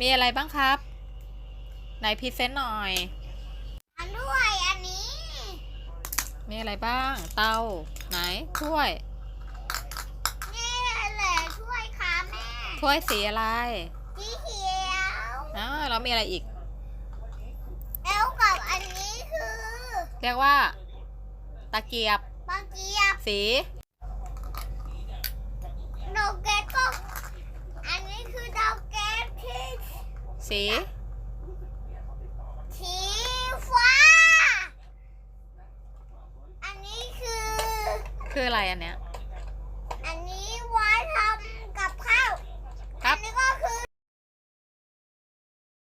มีอะไรบ้างครับ ไหนพรีเซนต์หน่อย อันด้วยอันนี้ มีอะไรบ้าง เตา ไหน ถ้วย นี่แหละช่วยค่ะแม่ถ้วยสีอะไร สีเขียวอ่าแล้วมีอะไรอีก แล้วกับอันนี้คือ เรียกว่า ตะเกียบบางเกียบ สี ดอกแก๊สก็ อันนี้คือดอกแก๊สที่ สี สีฟ้า อันนี้คือ คืออะไรอันเนี้ย